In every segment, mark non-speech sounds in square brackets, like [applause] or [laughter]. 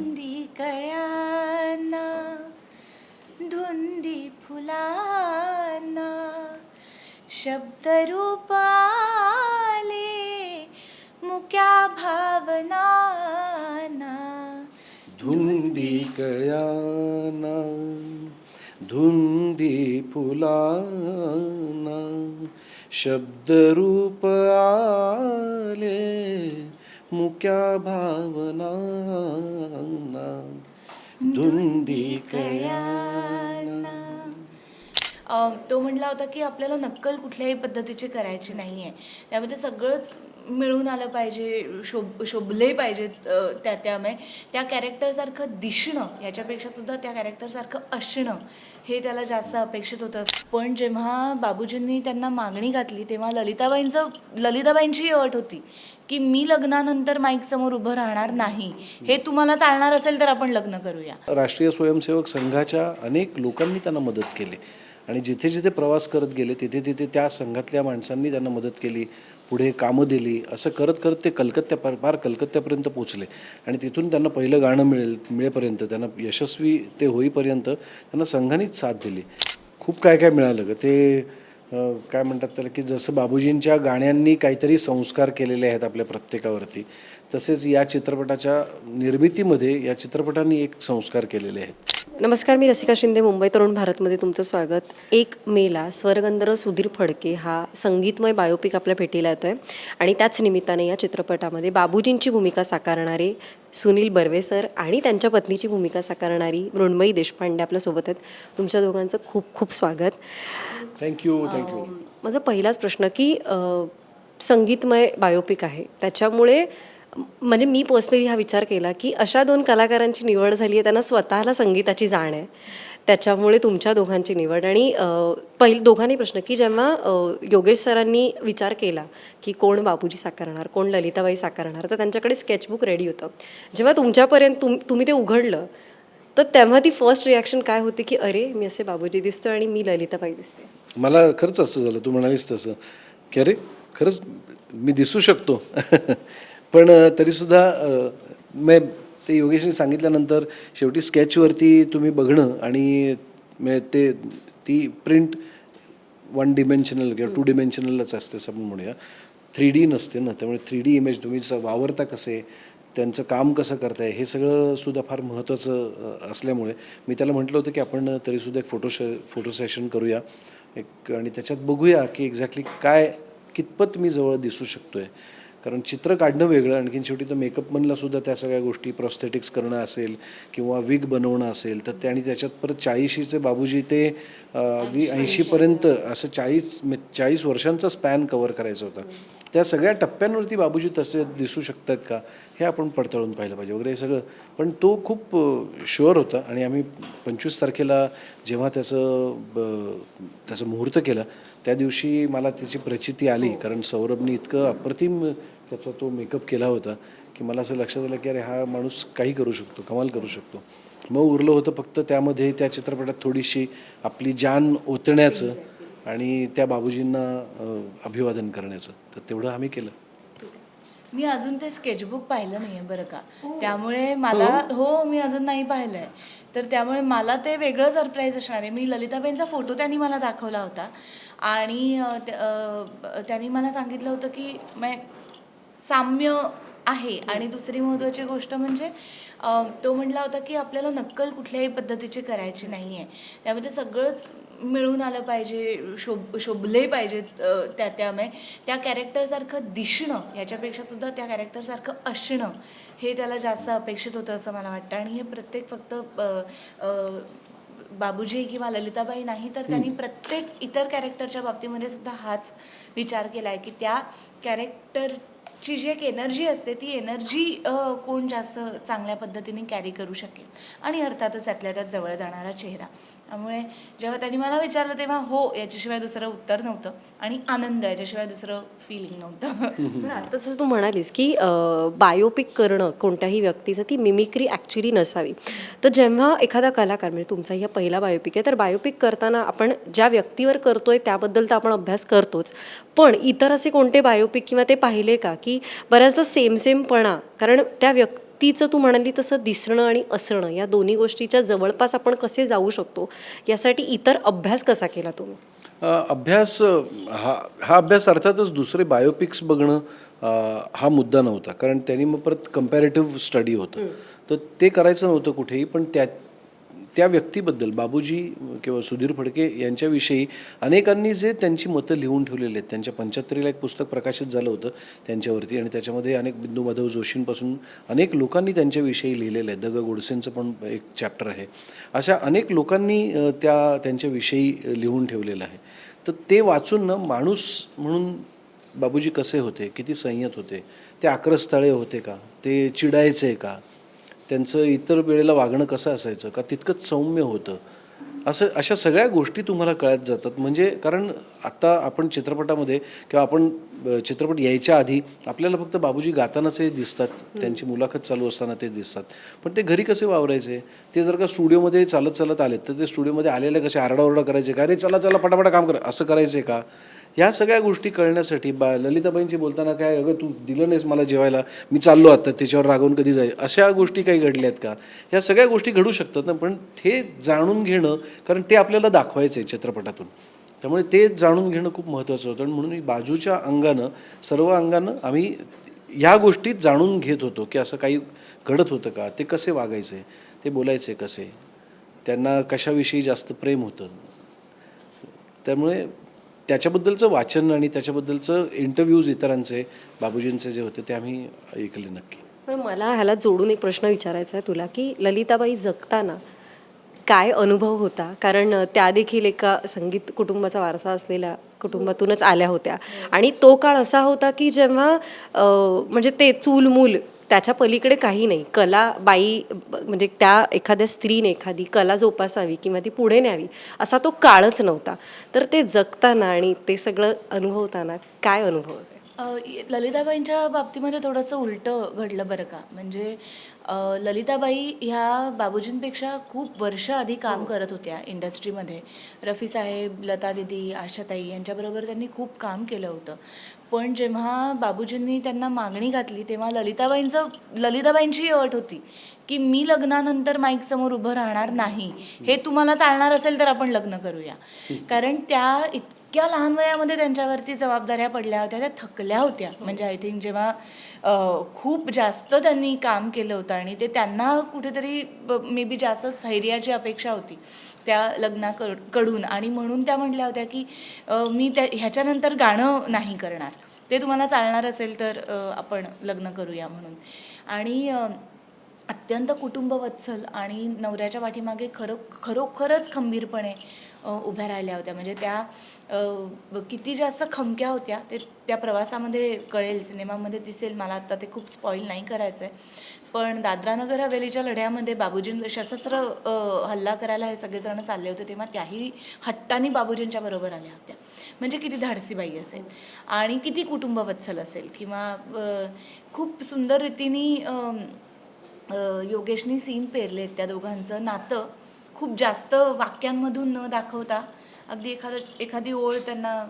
धुंदी कळ्यांना धुंदी फुलांना शब्दरूपाले मुक्या भावनाना. धुंदी कळ्यांना धुंदी फुलांना शब्दरूप मुक्या भावनाना धुंदी कळ्याना अं, तो म्हणला होता की आपल्याला नक्कल कुठल्याही पद्धतीची करायची नाही आहे त्यामध्ये सगळंच मिळून आलं पाहिजे शोभ शोभले पाहिजेत त्या त्यामुळे. त्या कॅरेक्टरसारखं दिसणं याच्यापेक्षा सुद्धा त्या कॅरेक्टरसारखं असणं हे त्याला जास्त अपेक्षित होतं. पण जेव्हा बाबूजींनी त्यांना मागणी घातली तेव्हा ललिताबाईंचं ललिताबाईंची अट होती की मी लग्नानंतर माईक समोर उभं राहणार नाही. हे तुम्हाला चालणार असेल तर आपण लग्न करूया. राष्ट्रीय स्वयंसेवक संघाच्या अनेक लोकांनी त्यांना मदत केली. आणि जिथे जिथे प्रवास करत गेले तिथे तिथे त्या संघातल्या माणसांनी त्यांना मदत केली पुढे कामं दिली असं करत करत ते कलकत्त्या पार कलकत्त्यापर्यंत पोचले आणि तिथून त्यांना पहिलं गाणं मिळेल मिळेपर्यंत त्यांना यशस्वी ते होईपर्यंत त्यांना संघानेच साथ दिली. खूप काय काय मिळालं ग. ते काय म्हणतात त्याला की जसं बाबूजींच्या गाण्यांनी काहीतरी संस्कार केलेले आहेत आपल्या प्रत्येकावरती तसेच या चित्रपटाच्या निर्मितीमध्ये या चित्रपटांनी एक संस्कार केलेले आहेत. नमस्कार मी रसिका शिंदे मुंबई तरुण भारतमध्ये तुमचं स्वागत. एक मेला स्वर्गंधर सुधीर फडके हा संगीतमय बायोपिक आपल्या भेटीला येतो आहे आणि त्याच निमित्ताने या चित्रपटामध्ये बाबूजींची भूमिका साकारणारे सुनील बर्वे सर आणि त्यांच्या पत्नीची भूमिका साकारणारी मृण्मयी देशपांडे आपल्यासोबत आहेत. तुमच्या दोघांचं खूप खूप स्वागत. थँक्यू थँक्यू माझा पहिलाच प्रश्न की संगीतमय बायोपिक आहे. त्याच्यामुळे म्हणजे मी पर्सनली हा विचार केला की अशा दोन कलाकारांची निवड झाली आहे त्यांना स्वतःला संगीताची जाण आहे. त्याच्यामुळे तुमच्या दोघांची निवड आणि पहिल दोघांनी प्रश्न की जेव्हा योगेश सरांनी विचार केला की कोण बाबूजी साकारणार कोण ललिताबाई साकारणार तर त्यांच्याकडे स्केचबुक रेडी होतं. जेव्हा तुमच्यापर्यंत तुम तुम्ही ते उघडलं तर तेव्हा ती फर्स्ट रिॲक्शन काय होती की अरे मी असे बाबूजी दिसतो आणि मी ललिताबाई दिसते. मला खरंच असं झालं तू म्हणालीस तसं की अरे खरंच मी दिसू शकतो. [laughs] पण तरीसुद्धा अं, मे ते योगेशने सांगितल्यानंतर शेवटी स्केचवरती तुम्ही बघणं आणि मे ते ती प्रिंट वन डिमेन्शनल किंवा टू डिमेन्शनलच असते असं आपण म्हणूया. थ्री डी नसते ना त्यामुळे थ्री डी इमेज तुम्ही वावरता कसे त्यांचं काम कसं करताय हे सगळं सुद्धा फार महत्त्वाचं असल्यामुळे मी त्याला म्हटलं होतं की आपण तरीसुद्धा एक फोटो शे फोटो सेशन करूया. एक आणि त्याच्यात बघूया की एक्झॅक्टली काय कितपत मी जवळ दिसू शकतो आहे कारण चित्र काढणं वेगळं आणखीन शेवटी तो मेकअपमनला सुद्धा त्या सगळ्या गोष्टी प्रॉस्थेटिक्स करणं असेल किंवा विग बनवणं असेल तर ते आणि त्याच्यात परत चाळीशीचे बाबूजी ते अगदी ऐंशीपर्यंत असं चाळीस मे- चाळीस वर्षांचा स्पॅन कवर करायचा होता. त्या सगळ्या टप्प्यांवरती बाबूजी तसे दिसू शकतात का हे आपण पडताळून पाहिलं पाहिजे वगैरे हे सगळं. पण तो खूप शुअर होता आणि आम्ही पंचवीस तारखेला जेव्हा त्याचं ब- त्याचं मुहूर्त केलं त्या दिवशी मला त्याची प्रचिती आली. कारण सौरभने इतकं अप्रतिम त्याचा तो मेकअप केला होता की मला असं लक्षात आलं की अरे हा माणूस काही करू शकतो कमाल करू शकतो. मग उरलं होतं फक्त त्यामध्ये त्या चित्रपटात थोडीशी आपली जान ओतण्याचं आणि त्या बाबूजींना अभिवादन करण्याचं. तर तेवढं आम्ही केलं. मी अजून ते स्केचबुक पाहिलं नाही आहे बरं का. त्यामुळे मला हो. मी अजून नाही पाहिलं आहे तर त्यामुळे मला ते वेगळं सरप्राईज असणार आहे. मी ललिताबाईंचा फोटो त्यांनी मला दाखवला होता. आणि त्यांनी मला सांगितलं होतं की मै साम्य आहे. आणि दुसरी महत्त्वाची गोष्ट म्हणजे तो म्हणला होता की आपल्याला नक्कल कुठल्याही पद्धतीची करायची नाही आहे त्यामध्ये सगळंच मिळून आलं पाहिजे शोभ शोभले पाहिजेत अ, त्या त्यामुळे. त्या कॅरेक्टरसारखं दिसणं याच्यापेक्षा सुद्धा त्या कॅरेक्टरसारखं असणं हे त्याला जास्त अपेक्षित होतं असं मला वाटतं. आणि हे प्रत्येक फक्त बाबूजी किंवा ललिताबाई नाही तर त्यांनी प्रत्येक इतर कॅरेक्टरच्या बाबतीमध्ये सुद्धा हाच विचार केला आहे की त्या ची जी एक एनर्जी असते ती एनर्जी कोण जास्त चांगल्या पद्धतीने कॅरी करू शकेल. आणि अर्थातच त्यातल्या त्यात जवळ जाणारा चेहरा. त्यामुळे जेव्हा त्यांनी मला विचारलं तेव्हा हो याच्याशिवाय दुसरं उत्तर नव्हतं. आणि आनंद याच्याशिवाय दुसरं फिलिंग नव्हतं. बरं आता जसं तू म्हणालीस की बायोपिक करणं कोणत्याही व्यक्तीचं ती मिमिक्री ॲक्च्युली नसावी. तर जेव्हा एखादा कलाकार म्हणजे तुमचाही हा पहिला बायोपिक आहे तर बायोपिक करताना आपण ज्या व्यक्तीवर करतोय त्याबद्दल तर आपण अभ्यास करतोच. पण इतर असे कोणते बायोपिक किंवा ते पाहिले का? की बऱ्याचदा सेम सेमपणा कारण त्या व्यक् व्यक्तीचं तू म्हणाली तसं दिसणं आणि असणं या दोन्ही गोष्टीच्या जवळपास आपण कसे जाऊ शकतो? यासाठी इतर अभ्यास कसा केला तुम्ही? अभ्यास हा हा अभ्यास अर्थातच दुसरे बायोपिक्स बघणं हा मुद्दा नव्हता. कारण त्यांनी मग परत कम्पॅरेटिव्ह स्टडी होतं. तर ते करायचं नव्हतं कुठेही पण त्या त्या व्यक्तीबद्दल बाबूजी किंवा सुधीर फडके यांच्याविषयी अनेकांनी जे त्यांची मतं लिहून ठेवलेली आहेत त्यांच्या पंच्याहत्तरीला एक पुस्तक प्रकाशित झालं होतं त्यांच्यावरती आणि त्याच्यामध्ये अनेक बिंदू माधव जोशींपासून अनेक लोकांनी त्यांच्याविषयी लिहिलेलं आहे. दग गोडसेंचं पण एक चॅप्टर आहे. अशा अनेक लोकांनी त्या त्यांच्याविषयी लिहून ठेवलेलं आहे. तर ते वाचून ना माणूस म्हणून बाबूजी कसे होते किती संयत होते ते आक्रस्ताळे होते का ते चिडायचे का त्यांचं इतर वेळेला वागणं कसं असायचं? का तितकंच सौम्य होतं? असं अशा सगळ्या गोष्टी तुम्हाला कळत जातात. म्हणजे कारण आत्ता आपण चित्रपटामध्ये किंवा आपण चित्रपट यायच्या आधी आपल्याला फक्त बाबूजी गातानाचे दिसतात. त्यांची मुलाखत चालू असताना ते दिसतात. पण ते घरी कसे वावरायचे? ते जर का स्टुडिओमध्ये चालत चालत आलेत तर ते स्टुडिओमध्ये आलेले कसे आरडाओरडा करायचे? का अरे चला चला पटापटा काम कर. असं करायचे का? ह्या सगळ्या गोष्टी कळण्यासाठी बा ललिताबाईंची बोलताना काय अगं तू दिलं नाहीस मला जेवायला मी चाललो आता त्याच्यावर रागवून कधी जाईल? अशा गोष्टी काही घडल्यात का? ह्या सगळ्या गोष्टी घडू शकतात ना पण हे जाणून घेणं कारण ते आपल्याला दाखवायचं आहे चित्रपटातून. त्यामुळे ते जाणून घेणं खूप महत्त्वाचं होतं. आणि म्हणून मी बाजूच्या अंगानं सर्व अंगानं आम्ही ह्या गोष्टीत जाणून घेत होतो की असं काही घडत होतं का ते कसे वागायचे ते बोलायचे कसे त्यांना कशाविषयी जास्त प्रेम होतं. त्यामुळे त्याच्याबद्दलचं वाचन आणि त्याच्याबद्दलचं इंटरव्ह्यूज इतरांचे बाबूजींचे जे होते ते आम्ही ऐकले नक्की. पण मला ह्याला जोडून एक प्रश्न विचारायचा आहे तुला की ललिताबाई जगताना काय अनुभव होता? कारण त्या देखील एका संगीत कुटुंबाचा वारसा असलेल्या कुटुंबातूनच आल्या होत्या. आणि तो काळ असा होता की जेव्हा म्हणजे ते चूल मूल त्याच्या पलीकडे काही नाही. कला बाई म्हणजे त्या एखाद्या स्त्रीने एखादी कला जोपासावी किंवा ती पुढे न्यावी असा तो काळच नव्हता. तर ते जगताना आणि ते सगळं अनुभवताना काय अनुभव ललिताबाईंच्या बाबतीमध्ये थोडंसं उलटं घडलं बरं का. म्हणजे ललिताबाई ह्या बाबूजींपेक्षा खूप वर्ष आधी काम करत होत्या इंडस्ट्रीमध्ये. रफी साहेब लता दिदी आशाताई यांच्याबरोबर त्यांनी खूप काम केलं होतं. पण जेव्हा बाबूजींनी त्यांना मागणी घातली तेव्हा ललिताबाईंचं ललिताबाईंची अट होती की मी लग्नानंतर माईक समोर उभं राहणार नाही. हे तुम्हाला चालणार असेल तर आपण लग्न करूया. कारण त्या इतक्या लहान वयामध्ये त्यांच्यावरती जबाबदाऱ्या पडल्या होत्या त्या थकल्या होत्या. म्हणजे आय थिंक जेव्हा खूप जास्त त्यांनी काम केलं होतं आणि ते त्यांना कुठेतरी मे बी जास्त स्थैर्याची अपेक्षा होती त्या लग्नाकडकडून आणि म्हणून त्या म्हटल्या होत्या की मी त्या ह्याच्यानंतर गाणं नाही करणार. ते तुम्हाला चालणार असेल तर आपण लग्न करूया म्हणून. आणि अत्यंत कुटुंबवत्सल आणि नवऱ्याच्या पाठीमागे खरो खरोखरच खंबीरपणे उभ्या राहिल्या होत्या. म्हणजे त्या किती जास्त खमक्या होत्या ते त्या प्रवासामध्ये कळेल सिनेमामध्ये दिसेल. मला आत्ता ते खूप स्पॉईल नाही करायचं आहे पण दादरानगर हवेलीच्या लढ्यामध्ये बाबूजीं सशस्त्र हल्ला करायला हे सगळेजण चालले होते तेव्हा त्याही हट्टानी बाबूजींच्या बरोबर आल्या होत्या. म्हणजे किती धाडसी बाई असेल. आणि किती कुटुंबवत्सल असेल. किंवा खूप सुंदर रीतीने योगेशनी सीन पेरलेत त्या दोघांचं नातं. खूप जास्त वाक्यांमधून न दाखवता अगदी एखादं एखादी ओळ त्यांना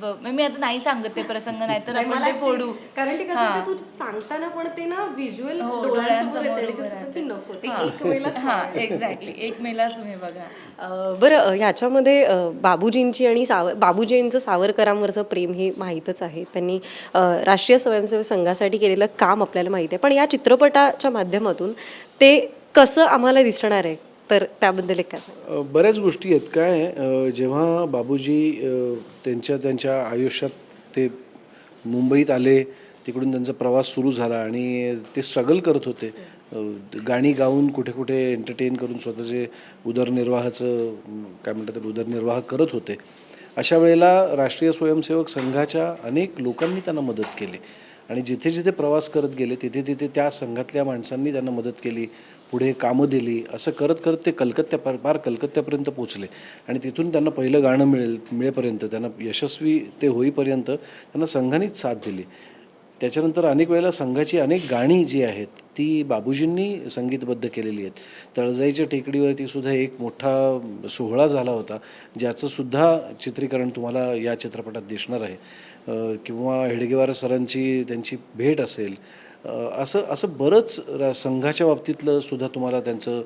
ब- मी आता नाही सांगत ते प्रसंग नाही तर आपण ते फोडू. कारण ते कसं हां. होतं, तू सांगताना पण ते ना व्हिज्युअल हो, डोळ्यांसमोर येतं आणि. नको ते हां. एक वेळेलाच हां एक्झॅक्टली एक मेला तुम्ही बघा. अं, बरं अं, ह्याच्यामध्ये अं, बाबूजींची आणि साव बाबूजींचं सावरकरांवरचं प्रेम हे माहीतच आहे. त्यांनी अं, राष्ट्रीय स्वयंसेवक संघासाठी केलेलं काम आपल्याला माहिती आहे. पण या चित्रपटाच्या माध्यमातून ते कसं आम्हाला दिसणार आहे? तर त्याबद्दल एक काय सांगा बऱ्याच गोष्टी आहेत. काय अ, जेव्हा बाबूजी अ, त्यांच्या त्यांच्या आयुष्यात ते मुंबईत आले तिकडून त्यांचा प्रवास सुरू झाला आणि ते स्ट्रगल करत होते. अ, गाणी गाऊन कुठे कुठे एंटरटेन करून स्वतःचे उदरनिर्वाहाचं अम, काय म्हणतात ते उदरनिर्वाह करत होते. अशा वेळेला राष्ट्रीय स्वयंसेवक संघाच्या अनेक लोकांनी त्यांना मदत केली. आणि जिथे जिथे प्रवास करत गेले तिथे तिथे त्या संघातल्या माणसांनी त्यांना मदत केली पुढे कामं दिली असं करत करत ते कलकत्त्या पार पार कलकत्त्यापर्यंत पोचले आणि तिथून त्यांना पहिलं गाणं मिळेल मिळेपर्यंत त्यांना यशस्वी ते होईपर्यंत त्यांना संघानेच साथ दिली. त्याच्यानंतर अनेक वेळेला संघाची अनेक गाणी जी आहेत ती बाबूजींनी संगीतबद्ध केलेली आहेत. तळजाईच्या टेकडीवरती सुद्धा एक मोठा सोहळा झाला होता ज्याचंसुद्धा चित्रीकरण तुम्हाला या चित्रपटात दिसणार आहे. किंवा हेडगेवार सरांची त्यांची भेट असेल असं असं बरंच रा संघाच्या बाबतीतलं सुद्धा तुम्हाला त्यांचं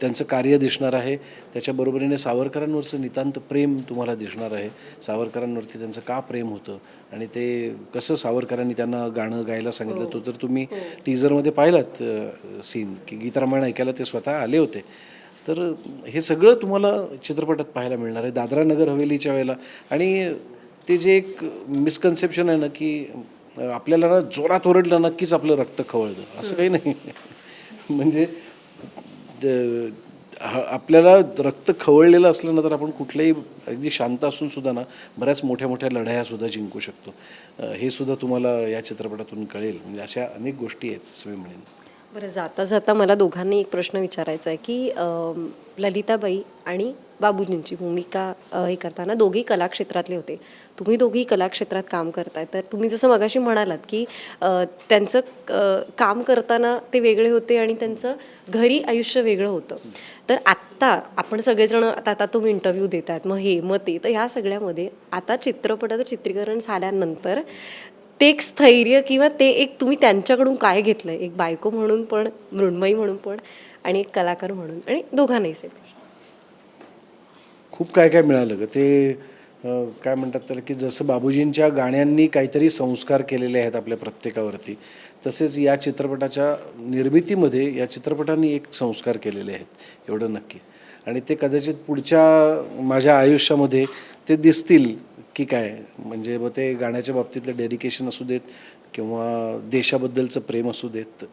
त्यांचं कार्य दिसणार आहे. त्याच्या बरोबरीने सावरकरांवरचं नितांत प्रेम तुम्हाला दिसणार आहे. सावरकरांवरती त्यांचं का प्रेम होतं आणि ते कसं सावरकरांनी त्यांना गाणं गायला सांगितलं तो तर तुम्ही टीजरमध्ये पाहिलात सीन की गीतरामायण ऐकायला ते स्वतः आले होते. तर हे सगळं तुम्हाला चित्रपटात पाहायला मिळणार आहे. दादरा नगर हवेलीच्या वेळेला. आणि ते जे एक मिसकन्सेप्शन आहे ना की आपल्याला ना जोरात ओरडलं नक्कीच आपलं रक्त खवळतं. असं काही नाही. [laughs] म्हणजे द- आपल्याला रक्त खवळलेलं असलं ना तर आपण कुठल्याही अगदी शांत असून सुद्धा ना बऱ्याच मोठ्या मोठ्या लढाया सुद्धा जिंकू शकतो. हे सुद्धा तुम्हाला या चित्रपटातून कळेल. म्हणजे अशा अनेक गोष्टी आहेत असं मी म्हणेन. बरं जाता जाता मला दोघांनी एक प्रश्न विचारायचा आहे की ललिताबाई आणि बाबूजींची भूमिका हे करताना दोघी कलाक्षेत्रातले होते. तुम्ही दोघी कलाक्षेत्रात काम करताय. तर तुम्ही जसं मगाशी म्हणालात की त्यांचं काम करताना ते वेगळे होते आणि त्यांचं घरी आयुष्य वेगळं होतं. तर आत्ता आपण सगळेजण आता आता तुम्ही इंटरव्ह्यू देत आहेत मग हे मग ते. तर ह्या सगळ्यामध्ये आता चित्रपटाचं चित्रीकरण झाल्यानंतर ते एक स्थैर्य किंवा ते एक तुम्ही त्यांच्याकडून काय घेतलं एक बायको म्हणून पण मृण्मयी म्हणून पण आणि एक कलाकार म्हणून आणि दोघांनाही सेम खूप काय काय मिळालं ग. ते काय म्हणतात त्याला की जसं बाबूजींच्या गाण्यांनी काहीतरी संस्कार केलेले आहेत आपल्या प्रत्येकावरती तसेच या चित्रपटाच्या निर्मितीमध्ये या चित्रपटांनी एक संस्कार केलेले आहेत एवढं नक्की. आणि ते कदाचित पुढच्या माझ्या आयुष्यामध्ये ते दिसतील की काय म्हणजे मग ते गाण्याच्या बाबतीतलं डेडिकेशन असू देत किंवा देशाबद्दलचं प्रेम असू देत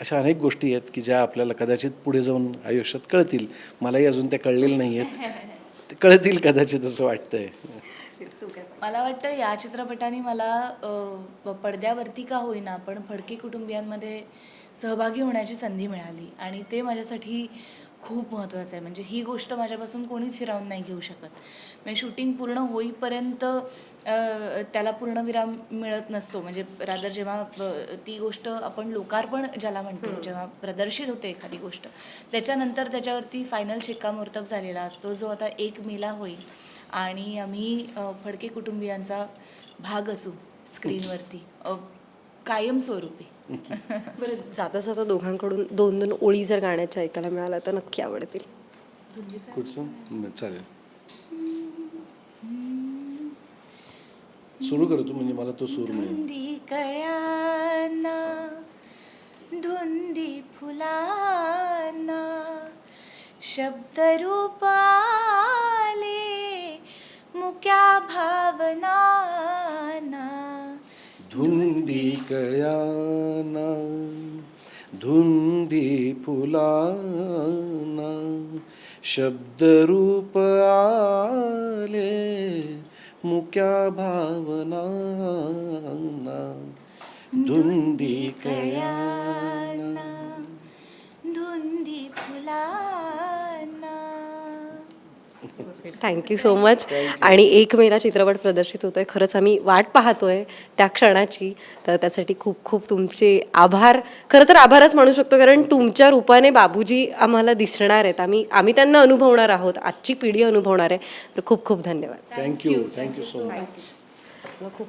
अशा अनेक गोष्टी आहेत की ज्या आपल्याला कदाचित पुढे जाऊन आयुष्यात कळतील. मलाही अजून त्या कळलेल्या नाही आहेत ते कळतील कदाचित असं वाटतंय. मला वाटतं या चित्रपटाने मला पडद्यावरती का होईना पण फडके कुटुंबियांमध्ये सहभागी होण्याची संधी मिळाली. आणि ते माझ्यासाठी खूप महत्त्वाचं आहे. म्हणजे ही गोष्ट माझ्यापासून कोणीच हिरावून नाही घेऊ शकत. म्हणजे शूटिंग पूर्ण होईपर्यंत त्याला पूर्णविराम मिळत नसतो. म्हणजे रादर जेव्हा ती गोष्ट आपण लोकार्पण ज्याला म्हणतो जेव्हा प्रदर्शित होते एखादी गोष्ट त्याच्यानंतर त्याच्यावरती फायनल शिक्कामोर्तब झालेला असतो जो आता एक मेला होईल. आणि आम्ही फडके कुटुंबियांचा भाग असू स्क्रीनवरती कायमस्वरूपी बरं जाता जाता दोघांकडून दोन दोन ओळी जर गाण्याच्या ऐकायला मिळाल्या तर नक्की आवडतील. कुठचं? चालेल. सुरू करतो म्हणजे मला तो सूर मिळेल धुंदी कळ्यांना धुंदी फुलांना शब्द रूपाले मुक्या भावनांना धुंदी फुलाना शब्दरूप आले मुक्या भावना धुंदी कळ्या थँक्यू सो मच आणि एक मेला चित्रपट प्रदर्शित होतोय. खरंच आम्ही वाट पाहतोय त्या क्षणाची. तर त्यासाठी खूप खूप तुमचे आभार. खरं तर आभारच म्हणू शकतो कारण तुमच्या रूपाने बाबूजी आम्हाला दिसणार आहेत. आम्ही आम्ही त्यांना अनुभवणार आहोत. आजची पिढी अनुभवणार आहे. तर खूप खूप धन्यवाद. थँक्यू थँक्यू सो मच खूप